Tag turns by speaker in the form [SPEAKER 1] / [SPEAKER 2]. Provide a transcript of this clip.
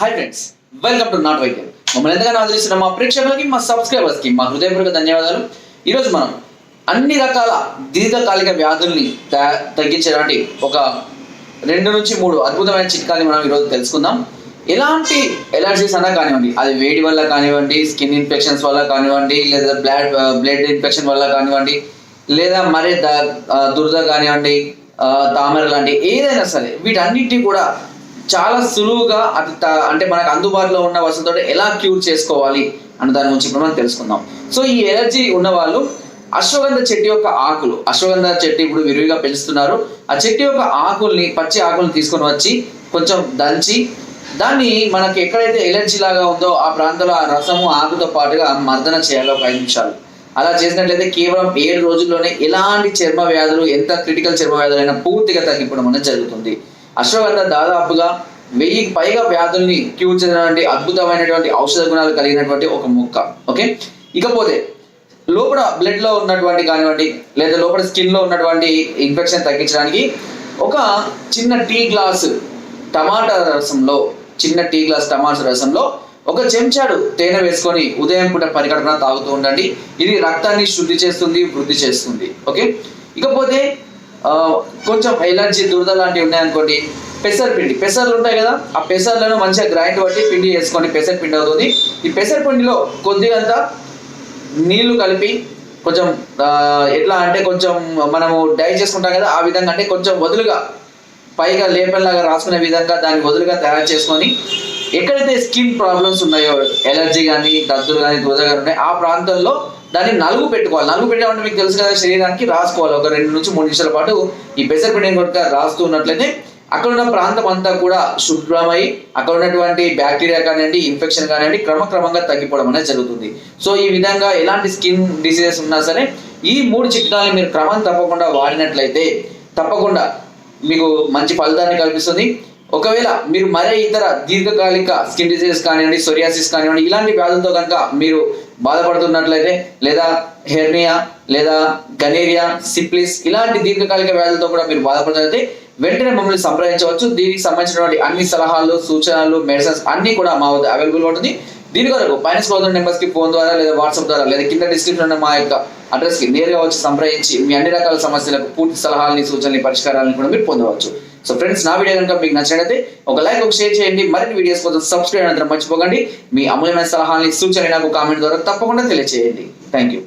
[SPEAKER 1] Hi friends welcome to నాట్ వైద్యం మమ్మల్ని ఎంతగానో ఆదరిస్తున్న మా ప్రేక్షకులకి మా సబ్స్క్రైబర్స్కి మా హృదయపూర్వక ధన్యవాదాలు. ఈరోజు మనం అన్ని రకాల దీర్ఘకాలిక వ్యాధుల్ని త- ఒక రెండు నుంచి మూడు అద్భుతమైన చిట్కాలు మనం ఈరోజు తెలుసుకుందాం. ఎలాంటి ఎలర్జీస్ అన్నా కానివ్వండి అది వేడి వల్ల కానివ్వండి స్కిన్ ఇన్ఫెక్షన్స్ వల్ల కానివ్వండి లేదా బ్లడ్ బ్లడ్ ఇన్ఫెక్షన్ వల్ల కానివ్వండి లేదా మరే ద దురద కానివ్వండి తామర లాంటి ఏదైనా సరే వీటన్నిటి కూడా చాలా సులువుగా అది అంటే మనకు అందుబాటులో ఉన్న వసతితో ఎలా క్యూర్ చేసుకోవాలి అన్న దాని గురించి ఇప్పుడు మనం తెలుసుకుందాం. సో ఈ ఎలర్జీ ఉన్న వాళ్ళు అశ్వగంధ చెట్టు యొక్క ఆకులు అశ్వగంధ చెట్టు ఇప్పుడు విరివిగా పెంచుతున్నారు. ఆ చెట్టు యొక్క ఆకుల్ని పచ్చి ఆకుల్ని తీసుకొని వచ్చి కొంచెం దంచి దాన్ని మనకి ఎక్కడైతే ఎలర్జీ లాగా ఉందో ఆ ప్రాంతంలో ఆ రసము ఆకుతో పాటుగా మర్దన చేయాలి ఒక ఐదు నిమిషాలు. అలా చేసినట్లయితే కేవలం ఏడు రోజుల్లోనే ఎలాంటి చర్మ వ్యాధులు ఎంత క్రిటికల్ చర్మ వ్యాధులైనా పూర్తిగా తగ్గిపోవడం అనేది జరుగుతుంది. అశ్వగంధ దాదాపుగా వెయ్యికి పైగా వ్యాధుల్ని క్యూర్ అద్భుతమైనటువంటి ఔషధ గుణాలు కలిగినటువంటి ఒక మొక్క ఓకే? ఇకపోతే లోపల బ్లడ్లో ఉన్నటువంటి కానివ్వండి లేదా లోపల స్కిన్లో ఉన్నటువంటి ఇన్ఫెక్షన్ తగ్గించడానికి ఒక చిన్న టీ గ్లాస్ టమాటా రసంలో చిన్న టీ గ్లాస్ టమాటా రసంలో ఒక చెంచాడు తేనె వేసుకొని ఉదయం పూట పరిగణన తాగుతూ ఉండండి. ఇది రక్తాన్ని శుద్ధి చేస్తుంది వృద్ధి చేస్తుంది ఓకే? ఇకపోతే కొంచెం ఎలర్జీ దురద లాంటివి ఉన్నాయనుకోండి పెసర పిండి. పెసర్లు ఉంటాయి కదా ఆ పెసర్లను మంచిగా గ్రైండ్ పట్టి పిండి చేసుకొని పెసర పిండి అవుతుంది. ఈ పెసర పిండిలో కొద్దిగంత నీళ్ళు కలిపి కొంచెం ఎట్లా అంటే కొంచెం మనము డై చేసుకుంటాం కదా ఆ విధంగా అంటే కొంచెం వదులుగా పైగా లేపల్లాగా రాసుకునే విధంగా దాన్ని వదులుగా తయారు చేసుకొని ఎక్కడైతే స్కిన్ ప్రాబ్లమ్స్ ఉన్నాయో ఎలర్జీ కానీ దద్దులు కానీ దురద కానీ ఉన్నాయి ఆ ప్రాంతంలో దాన్ని నలుగు పెట్టుకోవాలి. నలుగు పెట్టామంటే మీకు తెలుసు కదా శరీరానికి రాసుకోవాలి. ఒక రెండు నుంచి మూడు నిమిషాల పాటు ఈ పెసర పిండిని కనుక రాస్తూ ఉన్నట్లయితే అక్కడ ఉన్న ప్రాంతం అంతా కూడా శుభ్రమై అక్కడ ఉన్నటువంటి బ్యాక్టీరియా కానివ్వండి ఇన్ఫెక్షన్ కానివ్వండి క్రమక్రమంగా తగ్గిపోవడం అనేది జరుగుతుంది. సో ఈ విధంగా ఎలాంటి స్కిన్ డిసీజెస్ ఉన్నా సరే ఈ మూడు చిట్కాలను మీరు క్రమం తప్పకుండా వాడినట్లయితే తప్పకుండా మీకు మంచి ఫలితాన్ని కల్పిస్తుంది. ఒకవేళ మీరు మరే ఇతర దీర్ఘకాలిక స్కిన్ డిసీజెస్ కానివ్వండి సొరియాసిస్ కానివ్వండి ఇలాంటి వ్యాధులతో కనుక మీరు బాధపడుతున్నట్లయితే లేదా హెర్నియా లేదా గనేరియా సిప్లిస్ ఇలాంటి దీర్ఘకాలిక వ్యాధులతో కూడా మీరు బాధపడుతున్నట్లయితే వెంటనే మమ్మల్ని సంప్రదించవచ్చు. దీనికి సంబంధించినటువంటి అన్ని సలహాలు సూచనలు మెడిసిన్స్ అన్ని కూడా మా వద్ద అవైలబుల్ ఉంటుంది. దీని కొరకు పైన స్కోర్ నెంబర్స్కి ఫోన్ ద్వారా లేదా వాట్సాప్ ద్వారా లేదా కింద డిస్క్రిప్షన్ ఉన్న మా యొక్క అడ్రస్కి నేరుగా వచ్చి సంప్రదించి మీ అన్ని రకాల సమస్యలకు పూర్తి సలహాలని సూచనలు పరిష్కారాలను కూడా మీరు పొందవచ్చు. సో ఫ్రెండ్స్ నా వీడియో కనుక మీకు నచ్చినట్లయితే ఒక లైక్ ఒక షేర్ చేయండి. మరిన్ని వీడియోస్ కోసం సబ్స్క్రైబ్ అనంతరం మర్చిపోకండి. మీ అమూల్యమైన సలహాలని సూచనలు నాకు కామెంట్ ద్వారా తప్పకుండా తెలియజేయండి థ్యాంక్ యూ